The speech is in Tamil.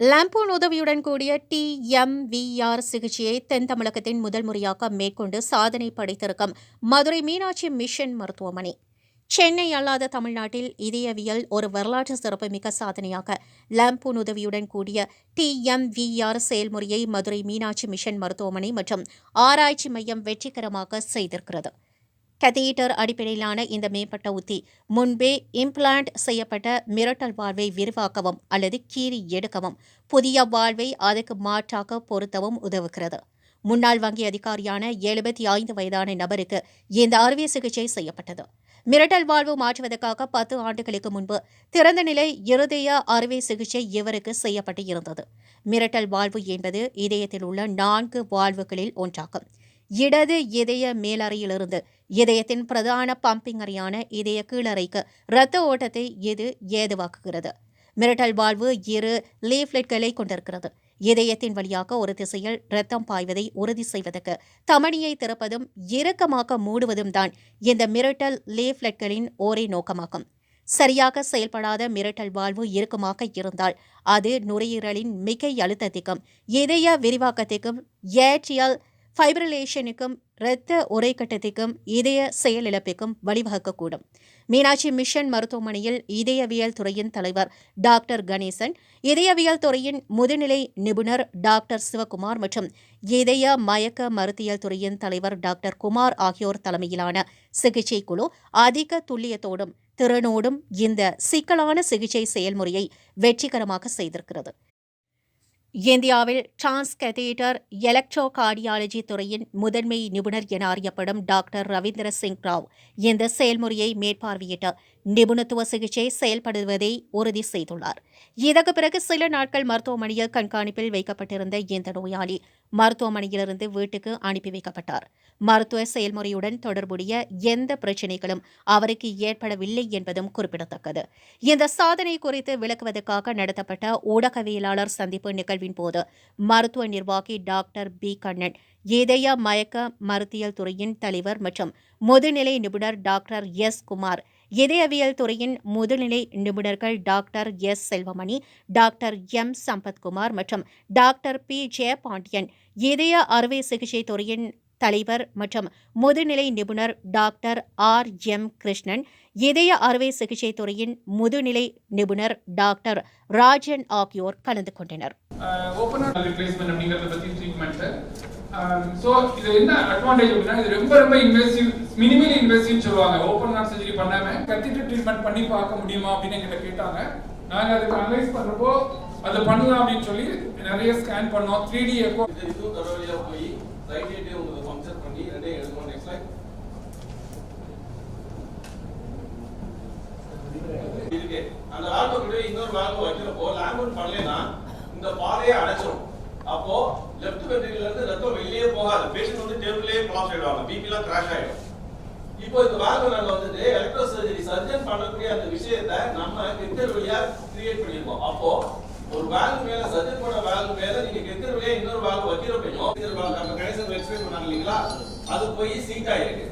லாம்போன் உதவியுடன் கூடிய டிஎம்விஆர் சிகிச்சையை தென் தமிழகத்தின் முதல் முறையாக மேற்கொண்டு சாதனை படைத்திருக்கும் மதுரை மீனாட்சி மிஷன் மருத்துவமனை. சென்னை அல்லாத தமிழ்நாட்டில் இதயவியல் ஒரு வரலாற்று சிறப்புமிக்க சாதனையாக லாம்போன் உதவியுடன் கூடிய டிஎம்விஆர் செயல்முறையை மதுரை மீனாட்சி மிஷன் மருத்துவமனை மற்றும் ஆராய்ச்சி மையம் வெற்றிகரமாக செய்திருக்கிறது. கதீட்டர் அடிப்படையிலான இந்த மேம்பட்ட உத்தி முன்பே இம்ப்ளான்ட் செய்யப்பட்ட மிரட்டல் வாழ்வை விரிவாக்கவும் அல்லது கீறி எடுக்கவும் புதிய வாழ்வை அதற்கு மாற்றாக பொருத்தவும் உதவுகிறது. முன்னாள் வங்கி அதிகாரியான எழுபத்தி ஐந்து வயதான நபருக்கு இந்த அறுவை சிகிச்சை செய்யப்பட்டது. மிரட்டல் வாழ்வு மாற்றுவதற்காக பத்து ஆண்டுகளுக்கு முன்பு திறந்த நிலை இருதய அறுவை சிகிச்சை இவருக்கு செய்யப்பட்டு இருந்தது மிரட்டல் வாழ்வு என்பது இதயத்தில் உள்ள நான்கு வாழ்வுகளில் ஒன்றாகும். இடது இதய மேலறையிலிருந்து இதயத்தின் பிரதான பம்பிங் அறையான இதய கீழறைக்கு இரத்த ஓட்டத்தை இது ஏதுவாக்குகிறது. மிரட்டல் வாழ்வு இரு லீஃப்லெட்களை கொண்டிருக்கிறது. இதயத்தின் வழியாக ஒரு திசையில் இரத்தம் பாய்வதை உறுதி செய்வதற்கு தமணியை திறப்பதும் இறுக்கமாக மூடுவதும் தான் இந்த மிரட்டல் லீஃப்லெட்களின் ஒரே நோக்கமாகும். சரியாக செயல்படாத மிரட்டல் வாழ்வு இறுக்கமாக இருந்தால் அது நுரையீரலின் மிகை அழுத்தத்திற்கும் இதய விரிவாக்கத்திற்கும் ஏற்றியல் ஃபைப்ரிலேஷனுக்கும் இரத்த உரைக்கட்டத்திற்கும் இதய செயலிழப்பிற்கும் வழிவகுக்கக்கூடும். மீனாட்சி மிஷன் மருத்துவமனையில் இதயவியல் துறையின் தலைவர் டாக்டர் கணேசன் இதயவியல் துறையின் முதுநிலை நிபுணர் டாக்டர் சிவகுமார் மற்றும் இதய மயக்க மருத்தியல் துறையின் தலைவர் டாக்டர் குமார் ஆகியோர் தலைமையிலான சிகிச்சை குழு அதிக துல்லியத்தோடும் திறனோடும் இந்த சிக்கலான சிகிச்சை செயல்முறையை வெற்றிகரமாக செய்திருக்கிறது. இந்தியாவில் டிரான்ஸ் டிரான்ஸ்கதீட்டர் எலக்ட்ரோ கார்டியாலஜி துறையின் முதன்மை நிபுணர் என அறியப்படும் டாக்டர் ரவீந்திர சிங் ராவ் இந்த செயல்முறையை மேற்பார்வையிட்ட நிபுணத்துவ சிகிச்சை செயல்படுவதை உறுதி செய்துள்ளார். இதற்கு பிறகு சில நாட்கள் மருத்துவமனையில் கண்காணிப்பில் வைக்கப்பட்டிருந்த இந்த நோயாளி மருத்துவமனையிலிருந்து வீட்டுக்கு அனுப்பி வைக்கப்பட்டார். மருத்துவ செயல்முறையுடன் தொடர்புடைய எந்த பிரச்சினைகளும் அவருக்கு ஏற்படவில்லை என்பதும் குறிப்பிடத்தக்கது. இந்த சாதனை குறித்து விளக்குவதற்காக நடத்தப்பட்ட ஊடகவியலாளர் சந்திப்பு நிகழ்வின் போது மருத்துவ நிர்வாகி டாக்டர் பி. கண்ணன் இதய மயக்க மருத்தியல் துறையின் தலைவர் மற்றும் முதுநிலை நிபுணர் டாக்டர் எஸ். குமார் இதயவியல் துறையின் முதுநிலை நிபுணர்கள் doctor S. Selvamani doctor M. Sampathkumar மற்றும் டாக்டர் பி. ஜெயபாண்டியன் இதய அறுவை சிகிச்சை துறையின் தலைவர் மற்றும் முதுநிலை நிபுணர் டாக்டர் ஆர். எம். கிருஷ்ணன் இதய அறுவை சிகிச்சை துறையின் முதுநிலை நிபுணர் டாக்டர் ராஜன் ஆகியோர் கலந்து கொண்டனர். ஸோ இது என்ன அட்வான்டேஜ் அப்படின்னா இது ரொம்ப ரொம்ப இன்வெஸ்டிவ் மினிமலி இன்வெஸ்டிவ் சொல்லுவாங்க. ஓப்பன் ஹார்ட் சர்ஜரி பண்ணாம கத்திட்டு ட்ரீட்மெண்ட் பண்ணி பார்க்க முடியுமா அப்படின்னு எங்கிட்ட கேட்டாங்க. நாங்கள் அதுக்கு அனலைஸ் பண்ணுறப்போ அதை பண்ணலாம் அப்படின்னு சொல்லி நிறைய ஸ்கேன் பண்ணோம். த்ரீ டி எக்கோ இது இதுவும் போய் ரைட் ஹேண்டே உங்களுக்கு ஃபங்க்ஷன் பண்ணி ரெண்டையும் எடுக்கணும் நெக்ஸ்ட் லைக் இருக்கு அந்த வால்வு கிட்ட இன்னொரு வால்வு வைக்கிறப்போ லேம்பர் பண்ணலன்னா இந்த பாதையை அடைச்சிடும் அப்போ லெஃப்ட் வென்ட்ரிகல்ல இருந்து ரத்தம் வெளியே போகாது. பேஷண்ட் வந்து டேபிள்லயே கிளாஸ் ஆயிடுவாங்க. பிபி எல்லாம் கிராஷ் ஆயிடும். இப்போ இந்த வால்வு நாங்க வந்துட்டு எலக்ட்ரோ சர்ஜரி சர்ஜன் பண்ணக்கூடிய அந்த விஷயத்தை நம்ம கிட்ட வழியா கிரியேட் பண்ணிருக்கோம் அப்போ ஒரு பேங்க் மேல சர்ஜன் பண்ண பேங்க் மேல நீங்க கெத்தர் இன்னொரு பேங்க் வைக்கிறப்பையும் நம்ம கடைசி எக்ஸ்பிளைன் பண்ணாங்க இல்லைங்களா? அது போய் சீட் ஆயிருக்கு.